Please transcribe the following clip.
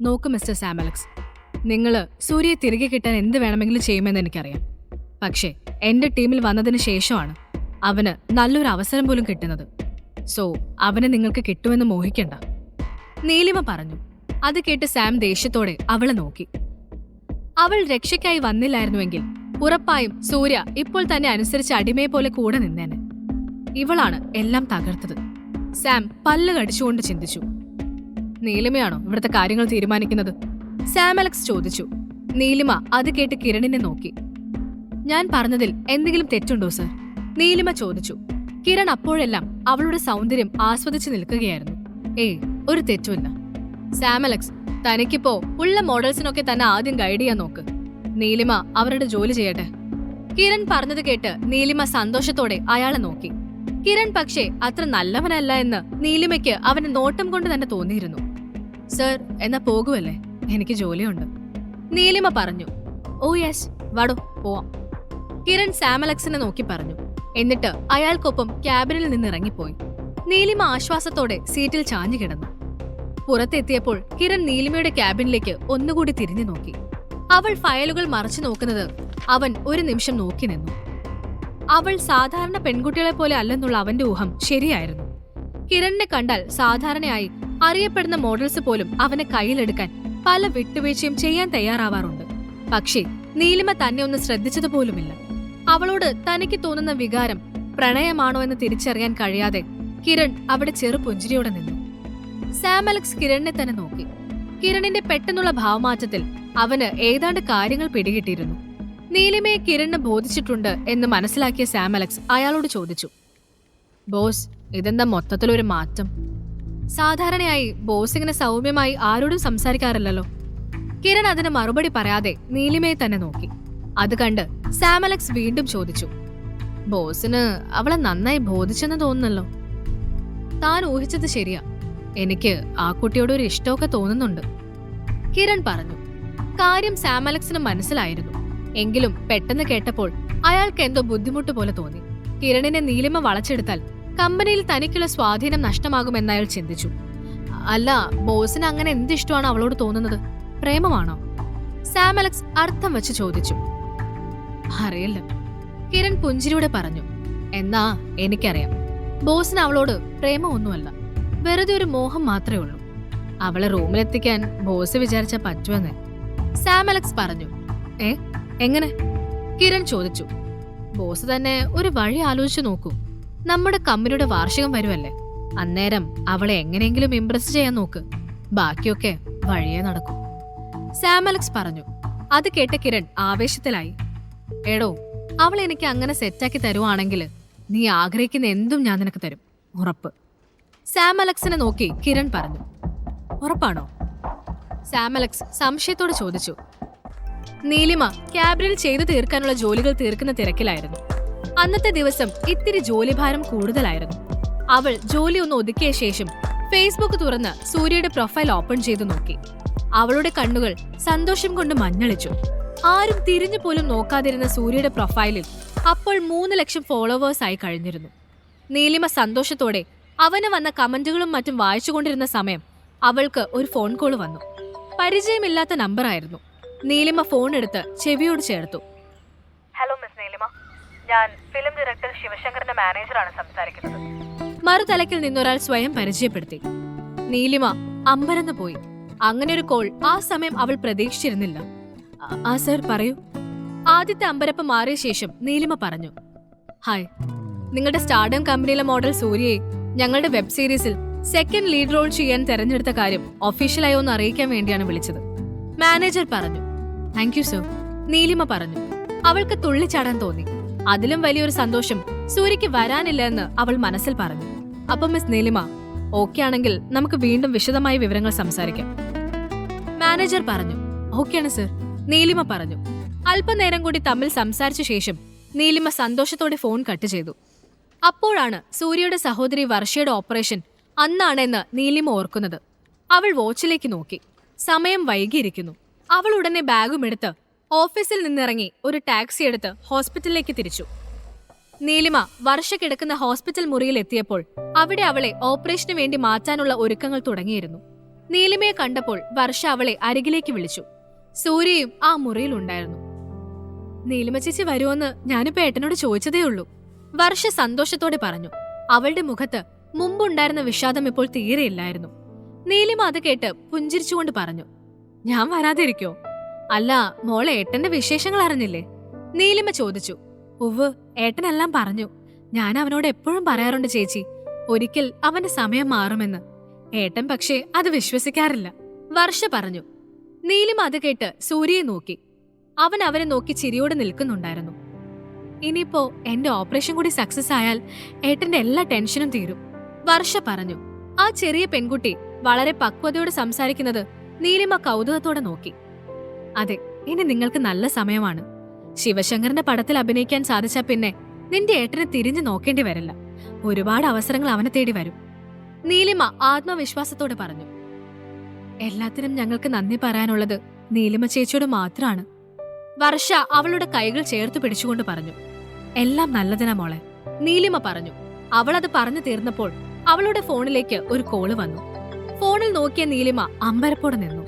നോക്ക് മിസ്റ്റർ സാമലക്സ് നിങ്ങൾ സൂര്യയെ തിരികെ കിട്ടാൻ എന്ത് വേണമെങ്കിലും ചെയ്യുമെന്ന് എനിക്കറിയാം. പക്ഷേ എന്റെ ടീമിൽ വന്നതിന് ശേഷമാണ് അവന് നല്ലൊരു അവസരം പോലും കിട്ടുന്നത്. സോ അവനെ നിങ്ങൾക്ക് കിട്ടുമെന്ന് മോഹിക്കണ്ട. നീലിമ പറഞ്ഞു. അത് കേട്ട് സാം ദേഷ്യത്തോടെ അവളെ നോക്കി. അവൾ രക്ഷയ്ക്കായി വന്നില്ലായിരുന്നുവെങ്കിൽ ഉറപ്പായും സൂര്യ ഇപ്പോൾ തന്നെ അനുസരിച്ച് അടിമയെ പോലെ കൂടെ നിന്നേനെ. ഇവളാണ് എല്ലാം തകർത്തത്. സാം പല്ല് കടിച്ചുകൊണ്ട് ചിന്തിച്ചു. നീലിമയാണോ ഇവിടുത്തെ കാര്യങ്ങൾ തീരുമാനിക്കുന്നത്? സാം അലക്സ് ചോദിച്ചു. നീലിമ അത് കേട്ട് കിരണിനെ നോക്കി. ഞാൻ പറഞ്ഞതിൽ എന്തെങ്കിലും തെറ്റുണ്ടോ സർ? നീലിമ ചോദിച്ചു. കിരൺ അപ്പോഴെല്ലാം അവളുടെ സൗന്ദര്യം ആസ്വദിച്ചു നിൽക്കുകയായിരുന്നു. ഏ ഒരു തെറ്റുമില്ല സാം അലക്സ് തനിക്കിപ്പോ ഉള്ള മോഡൽസിനൊക്കെ തന്നെ ആദ്യം ഗൈഡ് ചെയ്യാൻ നോക്ക്. നീലിമ അവരുടെ ജോലി ചെയ്യട്ടെ. കിരൺ പറഞ്ഞത് കേട്ട് നീലിമ സന്തോഷത്തോടെ അയാളെ നോക്കി. കിരൺ പക്ഷേ അത്ര നല്ലവനല്ല എന്ന് നീലിമയ്ക്ക് അവന്റെ നോട്ടം കൊണ്ട് തന്നെ തോന്നിയിരുന്നു. സർ എന്നാ പോകുമല്ലേ എനിക്ക് ജോലിയുണ്ട്. നീലിമ പറഞ്ഞു. ഓ യെസ് വടോ പോവാം. കിരൺ സാമലക്സിനെ നോക്കി പറഞ്ഞു. എന്നിട്ട് അയാൾക്കൊപ്പം ക്യാബിനിൽ നിന്ന് ഇറങ്ങിപ്പോയി നീലിമ ആശ്വാസത്തോടെ സീറ്റിൽ ചാഞ്ഞു കിടന്നു. പുറത്തെത്തിയപ്പോൾ കിരൺ നീലിമയുടെ ക്യാബിനിലേക്ക് ഒന്നുകൂടി തിരിഞ്ഞു നോക്കി. അവൾ ഫയലുകൾ മറച്ചു നോക്കുന്നത് അവൻ ഒരു നിമിഷം നോക്കി നിന്നു. അവൾ സാധാരണ പെൺകുട്ടികളെ പോലെ അല്ലെന്നുള്ള അവന്റെ ഊഹം ശരിയായിരുന്നു. കിരണിനെ കണ്ടാൽ സാധാരണയായി അറിയപ്പെടുന്ന മോഡൽസ് പോലും അവനെ കയ്യിലെടുക്കാൻ പല വിട്ടുവീഴ്ചയും ചെയ്യാൻ തയ്യാറാവാറുണ്ട്. പക്ഷേ നീലിമ തന്നെ ഒന്ന് ശ്രദ്ധിച്ചതുപോലുമില്ല അവളോട് തനിക്ക് തോന്നുന്ന വികാരം പ്രണയമാണോ എന്ന് തിരിച്ചറിയാൻ കഴിയാതെ കിരൺ അവിടെ ചെറു പുഞ്ചിരിയോടെ നിന്നു. സാം അലക്സ് കിരണിനെ തന്നെ നോക്കി. കിരണിന്റെ പെട്ടെന്നുള്ള ഭാവമാറ്റത്തിൽ അവന് ഏതാണ്ട് കാര്യങ്ങൾ പിടികിട്ടിയിരുന്നു. നീലിമയെ കിരണിന് ബോധിച്ചിട്ടുണ്ട് എന്ന് മനസ്സിലാക്കിയ സാം അലക്സ് അയാളോട് ചോദിച്ചു. ബോസ് ഇതെന്താ മൊത്തത്തിലൊരു മാറ്റം? സാധാരണയായി ബോസ് ഇങ്ങനെ സൗമ്യമായി ആരോടും സംസാരിക്കാറില്ലല്ലോ. കിരൺ അതിന് മറുപടി പറയാതെ നീലിമയെ തന്നെ നോക്കി. അത് കണ്ട് സാമലക്സ് വീണ്ടും ചോദിച്ചു ബോസിന് അവളെ നന്നായി ബോധിച്ചെന്ന് തോന്നുന്നല്ലോ? താൻ ഊഹിച്ചത് ശരിയാ. എനിക്ക് ആ കുട്ടിയോട് ഒരു ഇഷ്ടമൊക്കെ തോന്നുന്നുണ്ട്. കിരൺ പറഞ്ഞു. കാര്യം സാമലക്സിന് മനസ്സിലായിരുന്നു. എങ്കിലും പെട്ടെന്ന് കേട്ടപ്പോൾ അയാൾക്ക് എന്തോ ബുദ്ധിമുട്ട് പോലെ തോന്നി. കിരണിനെ നീലിമ വളച്ചെടുത്താൽ കമ്പനിയിൽ തനിക്കുള്ള സ്വാധീനം നഷ്ടമാകുമെന്ന് അയാൾ ചിന്തിച്ചു. അല്ല ബോസിന് അങ്ങനെ എന്ത് ഇഷ്ടമാണ് അവളോട് തോന്നുന്നത്? പ്രേമമാണോ? സാം അലക്സ് അർത്ഥം വെച്ച് ചോദിച്ചു. അറിയില്ല. കിരൺ പുഞ്ചിരിയോടെ പറഞ്ഞു. എന്നാ എനിക്കറിയാം. ബോസിന് അവളോട് പ്രേമമൊന്നുമല്ല. വെറുതെ ഒരു മോഹം മാത്രമേ ഉള്ളൂ. അവളെ റൂമിലെത്തിക്കാൻ ബോസ് വിചാരിച്ച പറ്റുമെന്ന്. സാം അലക്സ് പറഞ്ഞു. ഏ എങ്ങനെ? കിരൺ ചോദിച്ചു. ബോസ് തന്നെ ഒരു വഴി ആലോചിച്ചു നോക്കൂ. നമ്മുടെ കമ്പനിയുടെ വാർഷികം വരുമല്ലേ അന്നേരം അവളെ എങ്ങനെയെങ്കിലും ഇംപ്രസ് ചെയ്യാൻ നോക്ക്. ബാക്കിയൊക്കെ വഴിയേ നടക്കും. സാം അലക്സ് പറഞ്ഞു. അത് കേട്ട കിരൺ ആവേശത്തിലായി. എടോ അവൾ എനിക്ക് അങ്ങനെ സെറ്റാക്കി തരുവാണെങ്കിൽ നീ ആഗ്രഹിക്കുന്ന എന്തും ഞാൻ നിനക്ക് തരും. ഉറപ്പ്. സാം അലക്സിനെ നോക്കി കിരൺ പറഞ്ഞു. ഉറപ്പാണോ? സാം അലക്സ് സംശയത്തോടെ ചോദിച്ചു. നീലിമ ക്യാബിനിൽ ചെയ്തു തീർക്കാനുള്ള ജോലികൾ തീർക്കുന്ന തിരക്കിലായിരുന്നു. അന്നത്തെ ദിവസം ഇത്തിരി ജോലിഭാരം കൂടുതലായിരുന്നു. അവൾ ജോലി ഒന്ന് ഒതുക്കിയ ശേഷം ഫേസ്ബുക്ക് തുറന്ന് സൂര്യയുടെ പ്രൊഫൈൽ ഓപ്പൺ ചെയ്തു നോക്കി. അവളുടെ കണ്ണുകൾ സന്തോഷം കൊണ്ട് മഞ്ഞളിച്ചു. ആരും തിരിഞ്ഞു പോലും നോക്കാതിരുന്ന സൂര്യയുടെ പ്രൊഫൈലിൽ അപ്പോൾ മൂന്ന് ലക്ഷം ഫോളോവേഴ്സായി കഴിഞ്ഞിരുന്നു. നീലിമ സന്തോഷത്തോടെ അവന് വന്ന കമന്റുകളും മറ്റും വായിച്ചുകൊണ്ടിരുന്ന സമയം അവൾക്ക് ഒരു ഫോൺ കോൾ വന്നു. പരിചയമില്ലാത്ത നമ്പറായിരുന്നു നീലിമ ഫോൺ എടുത്ത് ചെവിയോട് ചേർത്തു. ഞാൻ ഫിലിം ഡയറക്ടർ ശിവശങ്കറിന്റെ മാനേജറാണ് സംസാരിക്കുന്നത്. മറുതലക്കിൽ നിന്നൊരാൾ സ്വയം പരിചയപ്പെടുത്തി. നീലിമ അമ്പരന്ന് പോയി. അങ്ങനെ ഒരു കോൾ ആ സമയം അവൾ പ്രതീക്ഷിച്ചിരുന്നില്ല. "ആ- സർ പറയൂ. ആദ്യത്തെ അമ്പരപ്പ് മാറിയ ശേഷം നീലിമ പറഞ്ഞു. ഹായ്. നിങ്ങളുടെ സ്റ്റാർഡം കമ്പനിയിലെ മോഡൽ സൂര്യയെ ഞങ്ങളുടെ വെബ് സീരീസിൽ സെക്കൻഡ് ലീഡ് റോൾ ചെയ്യാൻ തെരഞ്ഞെടുത്ത കാര്യം ഒഫീഷ്യലായി ഒന്ന് അറിയിക്കാൻ വേണ്ടിയാണ് വിളിച്ചത്. മാനേജർ പറഞ്ഞു. താങ്ക് യു സർ നീലിമ പറഞ്ഞു. അവൾക്ക് തുള്ളിച്ചാടാൻ തോന്നി. അതിലും വലിയൊരു സന്തോഷം സൂര്യക്ക് വരാനില്ല എന്ന് അവൾ മനസ്സിൽ പറഞ്ഞു. അപ്പൊ മിസ് നീലിമ ഓക്കെ ആണെങ്കിൽ നമുക്ക് വീണ്ടും വിശദമായ വിവരങ്ങൾ സംസാരിക്കാം. മാനേജർ പറഞ്ഞു ഓക്കെയാണ് സർ നീലിമ പറഞ്ഞു അല്പനേരം കൂടി തമ്മിൽ സംസാരിച്ച ശേഷം നീലിമ സന്തോഷത്തോടെ ഫോൺ കട്ട് ചെയ്തു. അപ്പോഴാണ് സൂര്യയുടെ സഹോദരി വർഷയുടെ ഓപ്പറേഷൻ അന്നാണെന്ന് നീലിമ ഓർക്കുന്നത്. അവൾ വാച്ചിലേക്ക് നോക്കി. സമയം വൈകിയിരിക്കുന്നു. അവൾ ഉടനെ ബാഗും എടുത്ത് ഓഫീസിൽ നിന്നിറങ്ങി ഒരു ടാക്സി എടുത്ത് ഹോസ്പിറ്റലിലേക്ക് തിരിച്ചു. നീലിമ വർഷ കിടക്കുന്ന ഹോസ്പിറ്റൽ മുറിയിൽ എത്തിയപ്പോൾ അവിടെ അവളെ ഓപ്പറേഷന് വേണ്ടി മാറ്റാനുള്ള ഒരുക്കങ്ങൾ തുടങ്ങിയിരുന്നു. നീലിമയെ കണ്ടപ്പോൾ വർഷ അവളെ അരികിലേക്ക് വിളിച്ചു. സൂര്യയും ആ മുറിയിലുണ്ടായിരുന്നു നീലിമ ചേച്ചി വരുമെന്ന് ഞാനിപ്പോ ഏട്ടനോട് ചോദിച്ചതേ ഉള്ളൂ വർഷ സന്തോഷത്തോടെ പറഞ്ഞു. അവളുടെ മുഖത്ത് മുമ്പുണ്ടായിരുന്ന വിഷാദം ഇപ്പോൾ തീരെയില്ലായിരുന്നു. നീലിമ അത് കേട്ട് പുഞ്ചിരിച്ചുകൊണ്ട് പറഞ്ഞു. ഞാൻ വരാതിരിക്കോ? അല്ല മോളെ ഏട്ടന്റെ വിശേഷങ്ങൾ അറിഞ്ഞില്ലേ? നീലിമ ചോദിച്ചു. ഉവ് ഏട്ടനെല്ലാം പറഞ്ഞു. ഞാൻ അവനോട് എപ്പോഴും പറയാറുണ്ട് ചേച്ചി. ഒരിക്കൽ അവന്റെ സമയം മാറുമെന്ന്. ഏട്ടൻ പക്ഷേ അത് വിശ്വസിക്കാറില്ല. വർഷ പറഞ്ഞു. നീലിമ അത് കേട്ട് സൂര്യയെ നോക്കി. അവൻ അവനെ നോക്കി ചിരിയോടെ നിൽക്കുന്നുണ്ടായിരുന്നു. ഇനിയിപ്പോ എന്റെ ഓപ്പറേഷൻ കൂടി സക്സസ് ആയാൽ ഏട്ടന്റെ എല്ലാ ടെൻഷനും തീരും. വർഷ പറഞ്ഞു. ആ ചെറിയ പെൺകുട്ടി വളരെ പക്വതയോടെ സംസാരിക്കുന്നത് നീലിമ കൗതുകത്തോടെ നോക്കി. അതെ ഇനി നിങ്ങൾക്ക് നല്ല സമയമാണ്. ശിവശങ്കറിന്റെ പടത്തിൽ അഭിനയിക്കാൻ സാധിച്ചാ പിന്നെ നിന്റെ ഏട്ടനെ തിരിഞ്ഞു നോക്കേണ്ടി വരില്ല. ഒരുപാട് അവസരങ്ങൾ അവനെ തേടി വരും. നീലിമ ആത്മവിശ്വാസത്തോടെ പറഞ്ഞു. എല്ലാത്തിനും ഞങ്ങൾക്ക് നന്ദി പറയാനുള്ളത് നീലിമ ചേച്ചിയോട് മാത്രമാണ്. വർഷ അവളുടെ കൈകൾ ചേർത്ത് പിടിച്ചുകൊണ്ട് പറഞ്ഞു. എല്ലാം നല്ലതിനാ മോളെ നീലിമ പറഞ്ഞു. അവളത് പറഞ്ഞു തീർന്നപ്പോൾ അവളുടെ ഫോണിലേക്ക് ഒരു കോൾ വന്നു. ഫോണിൽ നോക്കിയ നീലിമ അമ്പരപ്പോടെ നിന്നു.